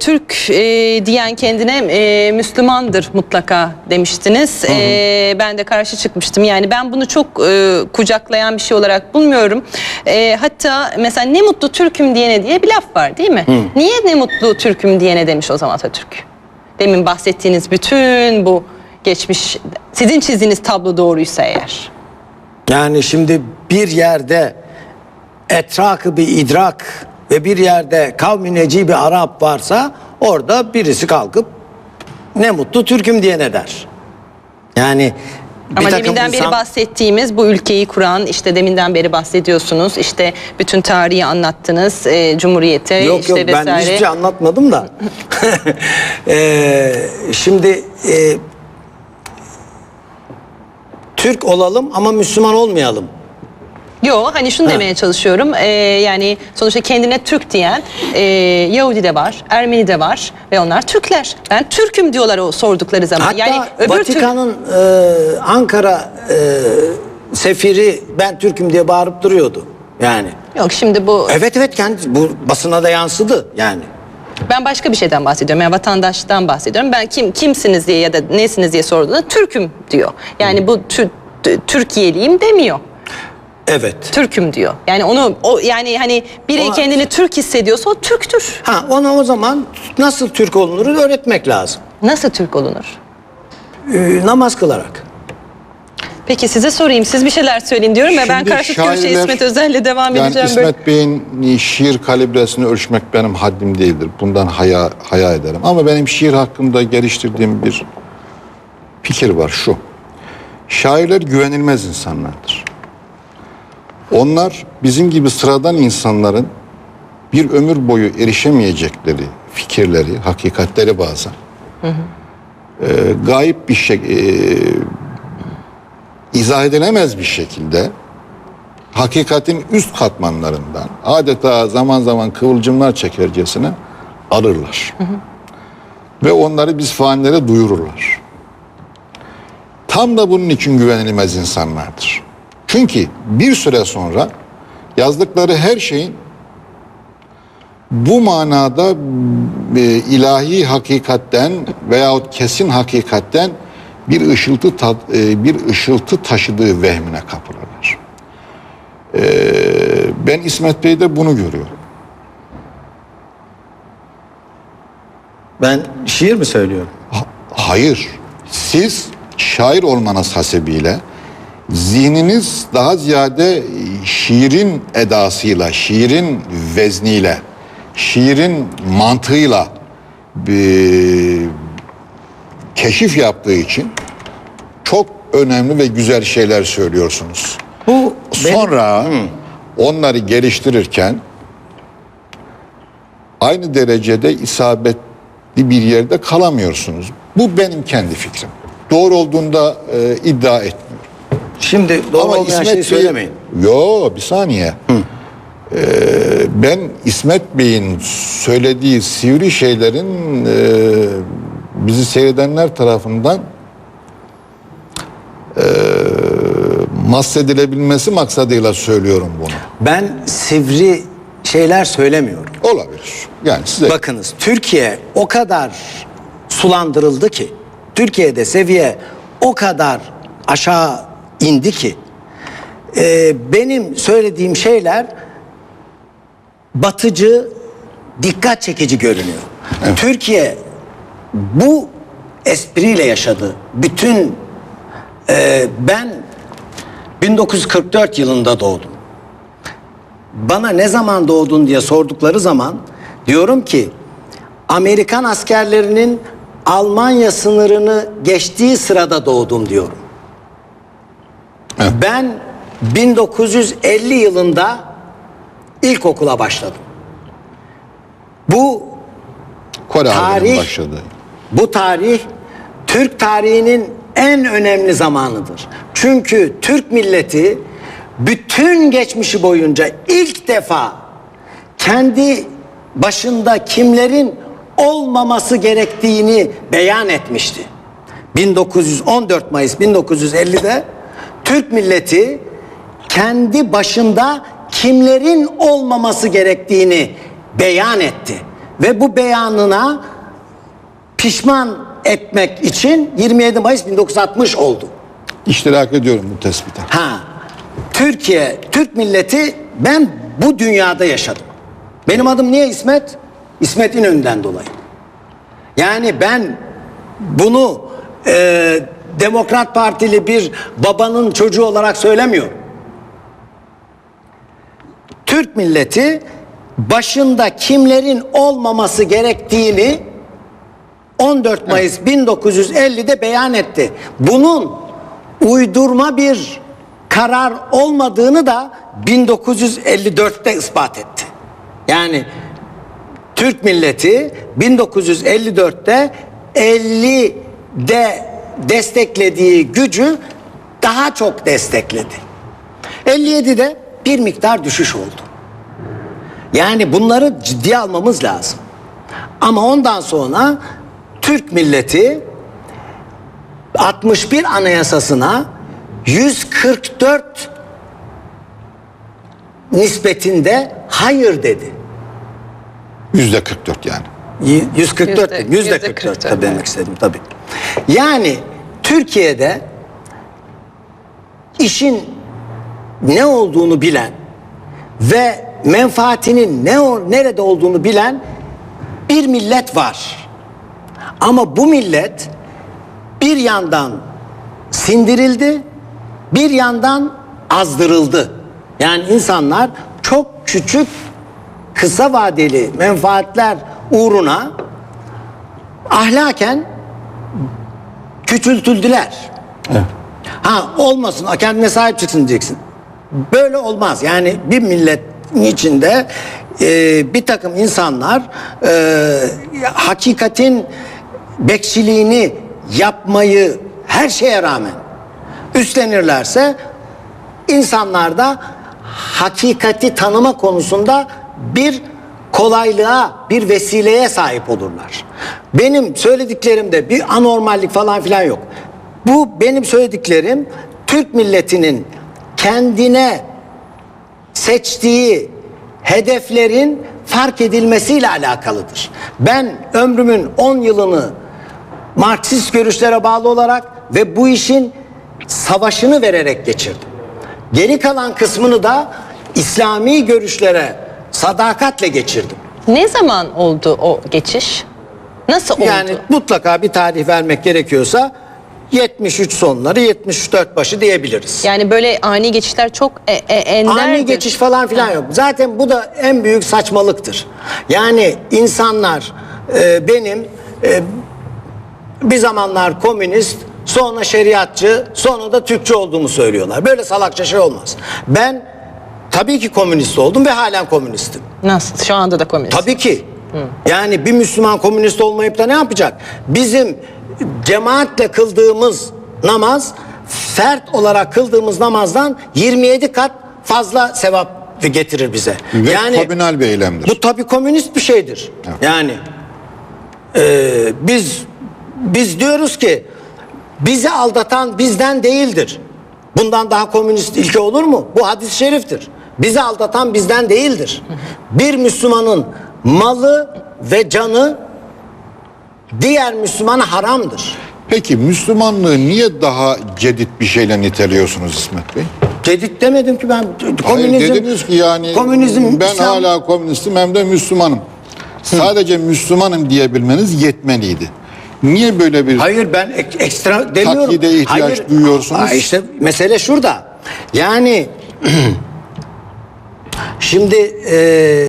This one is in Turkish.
Türk e, diyen kendine e, Müslümandır mutlaka demiştiniz. E, ben de karşı çıkmıştım. Yani ben bunu çok e, kucaklayan bir şey olarak bulmuyorum. E, hatta mesela ne mutlu Türk'üm diyene diye bir laf var değil mi? Niye ne mutlu Türk'üm diyene demiş o zaman Atatürk? Demin bahsettiğiniz bütün bu geçmiş sizin çizdiğiniz tablo doğruysa eğer. Yani şimdi bir yerde etrakı bir idrak ve bir yerde kavmi neci bir Arap varsa orada birisi kalkıp ne mutlu Türk'üm diye ne der. Yani bir Ama deminden beri insan- bahsettiğimiz bu ülkeyi kuran işte deminden beri bahsediyorsunuz işte bütün tarihi anlattınız e, Cumhuriyete Yok işte yok ben vesaire. hiçbir şey anlatmadım da. Ee, şimdi e, Türk olalım ama Müslüman olmayalım. Yo hani şunu demeye çalışıyorum e, yani sonuçta kendine Türk diyen e, Yahudi de var Ermeni de var ve onlar Türkler. Ben Türk'üm diyorlar o sordukları zaman. Hatta yani öbür Türk Vatikan'ın e, Ankara e, sefiri ben Türk'üm diye bağırıp duruyordu. Yani. yok şimdi bu Evet evet kendi bu basına da yansıdı yani. ben başka bir şeyden bahsediyorum. Yani vatandaştan bahsediyorum. Ben kim kimsiniz diye ya da nesiniz diye sorduğunda Türk'üm diyor. Yani bu tü- tü- Türkiye'liyim demiyor. Evet. Türk'üm diyor. Yani onu o yani hani biri Ona- kendini Türk hissediyorsa o Türktür. Ha ona o zaman nasıl Türk olunur öğretmek lazım. Nasıl Türk olunur? Ee, namaz kılarak. Peki size sorayım. Siz bir şeyler söyleyin diyorum ve ben Şimdi karşıt görüşe şairler- İsmet Özel'le devam Yani edeceğim. İsmet böyle. Bey'in şiir kalibresini ölçmek benim haddim değildir. Bundan haya, haya ederim. Ama benim şiir hakkında geliştirdiğim bir fikir var şu. Şairler güvenilmez insanlardır. Onlar bizim gibi sıradan insanların bir ömür boyu erişemeyecekleri fikirleri, hakikatleri bazen e, gayip bir şey, e, izah edilemez bir şekilde hakikatin üst katmanlarından adeta zaman zaman kıvılcımlar çekercesine alırlar. Ve onları biz fanilere duyururlar. Tam da bunun için güvenilmez insanlardır. Çünkü bir süre sonra yazdıkları her şeyin bu manada e, ilahi hakikatten veyahut kesin hakikatten bir ışıltı ta- e, bir ışıltı taşıdığı vehmine kapılırlar. E, ben İsmet Bey'de bunu görüyorum. Ben şiir mi söylüyorum? Ha- Hayır. Siz şair olmanız hasebiyle zihniniz daha ziyade şiirin edasıyla, şiirin vezniyle, şiirin mantığıyla bir keşif yaptığı için çok önemli ve güzel şeyler söylüyorsunuz. Bu benim- Sonra onları geliştirirken aynı derecede isabetli bir yerde kalamıyorsunuz. Bu benim kendi fikrim. Doğru olduğunda e, iddia etmiyorum. Şimdi doğru Ama olmayan İsmet şeyi Bey- söylemeyin. Yo bir saniye. Ee, ben İsmet Bey'in söylediği sivri şeylerin e, bizi seyredenler tarafından e, mahsedilebilmesi maksadıyla söylüyorum bunu. Ben sivri şeyler söylemiyorum. Olabilir. Yani size Bakınız Türkiye o kadar sulandırıldı ki Türkiye'de seviye o kadar aşağı indi ki e, benim söylediğim şeyler batıcı dikkat çekici görünüyor. Türkiye bu espriyle yaşadı. Bütün e, ben 1944 yılında doğdum bana ne zaman doğdun diye sordukları zaman diyorum ki Amerikan askerlerinin Almanya sınırını geçtiği sırada doğdum diyorum. Ben 1950 yılında ilkokula başladım. Bu Kore tarih- başladı. bu tarih Türk tarihinin en önemli zamanıdır. Çünkü Türk milleti bütün geçmişi boyunca ilk defa kendi başında kimlerin olmaması gerektiğini beyan etmişti. 1914 Mayıs 1950'de Türk milleti kendi başında kimlerin olmaması gerektiğini beyan etti. ve bu beyanına pişman etmek için 27 Mayıs 1960 oldu. İştirak ediyorum bu tespite. Ha, Türkiye, Türk milleti ben bu dünyada yaşadım. Benim adım niye İsmet? İsmet İnönü'nden dolayı. Yani ben bunu e, Demokrat Partili bir babanın çocuğu olarak söylemiyorum. Türk milleti başında kimlerin olmaması gerektiğini 14 Mayıs 1950'de beyan etti. Bunun uydurma bir karar olmadığını da 1954'te ispat etti. Yani Türk milleti 1954'te 50'de desteklediği gücü daha çok destekledi. 57'de bir miktar düşüş oldu. Yani bunları ciddiye almamız lazım. Ama ondan sonra Türk milleti 61 anayasasına 144 nispetinde hayır dedi. Yüzde 44 yani. Y- 144 Yüzde- yüzde, yüzde yüzde 44 44, tabii demek istedim tabii. Yani Türkiye'de işin ne olduğunu bilen ve menfaatinin ne nerede olduğunu bilen bir millet var. Ama bu millet bir yandan sindirildi, bir yandan azdırıldı. Yani insanlar çok küçük kısa vadeli menfaatler uğruna ahlaken küçültüldüler. Ha olmasın, kendine sahip çıksın diyeceksin. Böyle olmaz. Yani bir milletin içinde e, bir takım insanlar e, hakikatin bekçiliğini yapmayı her şeye rağmen üstlenirlerse insanlar da hakikati tanıma konusunda bir kolaylığa, bir vesileye sahip olurlar. Benim söylediklerimde bir anormallik falan filan yok. Bu benim söylediklerim Türk milletinin kendine seçtiği hedeflerin fark edilmesiyle alakalıdır. Ben ömrümün 10 yılını Marksist görüşlere bağlı olarak ve bu işin savaşını vererek geçirdim. Geri kalan kısmını da İslami görüşlere sadakatle geçirdim. Ne zaman oldu o geçiş? Nasıl oldu? Yani mutlaka bir tarih vermek gerekiyorsa 73 sonları 74 başı diyebiliriz. Yani böyle ani geçişler çok e, e, enderdir. Ani geçiş falan filan yok. Zaten bu da en büyük saçmalıktır. Yani insanlar e, benim e, bir zamanlar komünist, sonra şeriatçı, sonra da Türkçe olduğumu söylüyorlar. Böyle salakça şey olmaz. Ben tabii ki komünist oldum ve halen komünistim. Nasıl? Şu anda da komünist. Tabii ki. Yani bir Müslüman komünist olmayıp da ne yapacak? Bizim cemaatle kıldığımız namaz fert olarak kıldığımız namazdan 27 kat fazla sevap getirir bize. Ve komünal bir eylemdir. Bu tabii komünist bir şeydir. Yani e, biz biz diyoruz ki bizi aldatan bizden değildir. Bundan daha komünist ilke olur mu? Bu hadis-i şeriftir. Bizi aldatan bizden değildir. Bir Müslümanın malı ve canı diğer Müslümana haramdır. Peki Müslümanlığı niye daha cedid bir şeyle niteliyorsunuz İsmet Bey? Cedid demedim ki ben. Hayır Komünizm, dediniz ki yani komünizm, ben İslam- hala komünistim hem de Müslümanım. Sadece Müslümanım diyebilmeniz yetmeliydi. Niye böyle bir Hayır ben ek- ekstra demiyorum. Takyide ihtiyaç Hayır. duyuyorsunuz. İşte mesele şurada. Yani şimdi e,